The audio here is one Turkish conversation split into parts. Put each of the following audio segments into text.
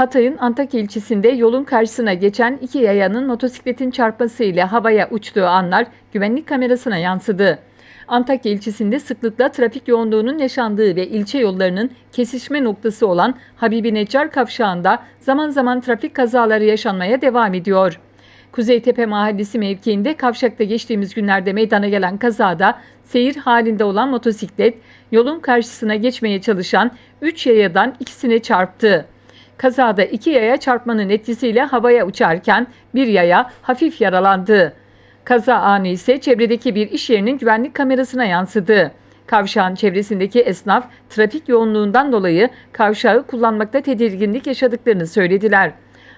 Hatay'ın Antakya ilçesinde yolun karşısına geçen iki yayanın motosikletin çarpmasıyla havaya uçtuğu anlar güvenlik kamerasına yansıdı. Antakya ilçesinde sıklıkla trafik yoğunluğunun yaşandığı ve ilçe yollarının kesişme noktası olan Habibi Neccar kavşağında zaman zaman trafik kazaları yaşanmaya devam ediyor. Kuzeytepe Mahallesi mevkiinde kavşakta geçtiğimiz günlerde meydana gelen kazada seyir halinde olan motosiklet yolun karşısına geçmeye çalışan 3 yayadan ikisine çarptı. Kazada iki yaya çarpmanın etkisiyle havaya uçarken bir yaya hafif yaralandı. Kaza anı ise çevredeki bir iş yerinin güvenlik kamerasına yansıdı. Kavşağın çevresindeki esnaf trafik yoğunluğundan dolayı kavşağı kullanmakta tedirginlik yaşadıklarını söylediler.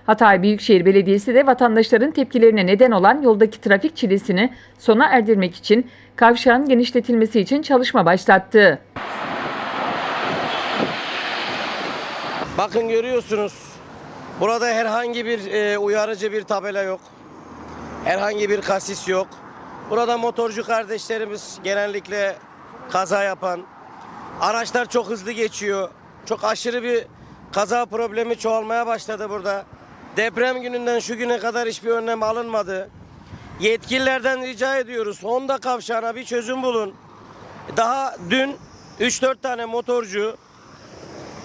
Hatay Büyükşehir Belediyesi de vatandaşların tepkilerine neden olan yoldaki trafik çilesini sona erdirmek için kavşağın genişletilmesi için çalışma başlattı. Bakın görüyorsunuz. Burada herhangi bir e, uyarıcı bir tabela yok. Herhangi bir kasis yok. Burada motorcu kardeşlerimiz genellikle kaza yapan. Araçlar çok hızlı geçiyor. Çok aşırı bir kaza problemi çoğalmaya başladı burada. Deprem gününden şu güne kadar hiçbir önlem alınmadı. Yetkililerden rica ediyoruz. Honda kavşağına bir çözüm bulun. Daha dün 3-4 tane motorcu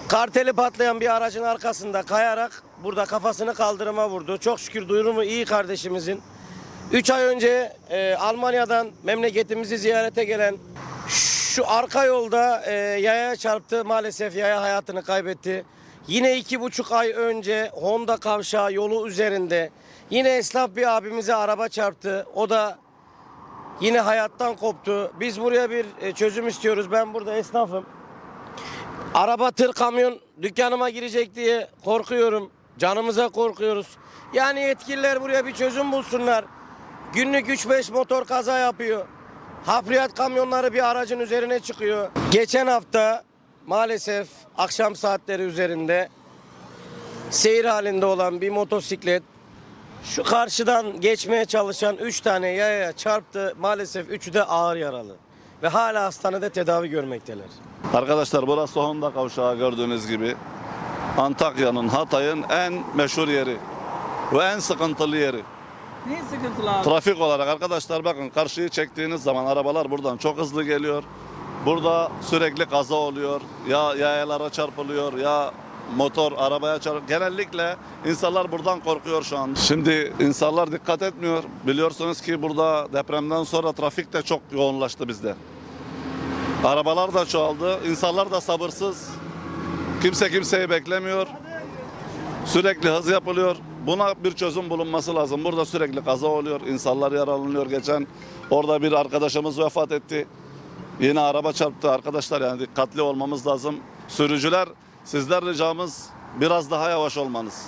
Karteli patlayan bir aracın arkasında kayarak burada kafasını kaldırıma vurdu. Çok şükür duyurumu iyi kardeşimizin. 3 ay önce e, Almanya'dan memleketimizi ziyarete gelen şu arka yolda e, yaya çarptı. Maalesef yaya hayatını kaybetti. Yine iki buçuk ay önce Honda kavşağı yolu üzerinde yine esnaf bir abimize araba çarptı. O da yine hayattan koptu. Biz buraya bir e, çözüm istiyoruz. Ben burada esnafım. Araba, tır, kamyon dükkanıma girecek diye korkuyorum. Canımıza korkuyoruz. Yani yetkililer buraya bir çözüm bulsunlar. Günlük 3-5 motor kaza yapıyor. Hafriyat kamyonları bir aracın üzerine çıkıyor. Geçen hafta maalesef akşam saatleri üzerinde seyir halinde olan bir motosiklet şu karşıdan geçmeye çalışan 3 tane yaya çarptı. Maalesef üçü de ağır yaralı. Ve hala hastanede tedavi görmekteler. Arkadaşlar burası Honda kavşağı gördüğünüz gibi. Antakya'nın, Hatay'ın en meşhur yeri ve en sıkıntılı yeri. Ne sıkıntılı abi? Trafik olarak arkadaşlar bakın karşıyı çektiğiniz zaman arabalar buradan çok hızlı geliyor. Burada sürekli kaza oluyor. Ya yayalara çarpılıyor ya motor arabaya çarp. Genellikle insanlar buradan korkuyor şu an. Şimdi insanlar dikkat etmiyor. Biliyorsunuz ki burada depremden sonra trafik de çok yoğunlaştı bizde. Arabalar da çoğaldı. İnsanlar da sabırsız. Kimse kimseyi beklemiyor. Sürekli hız yapılıyor. Buna bir çözüm bulunması lazım. Burada sürekli kaza oluyor. insanlar yaralanıyor. Geçen orada bir arkadaşımız vefat etti. Yine araba çarptı arkadaşlar yani dikkatli olmamız lazım. Sürücüler sizler ricamız biraz daha yavaş olmanız.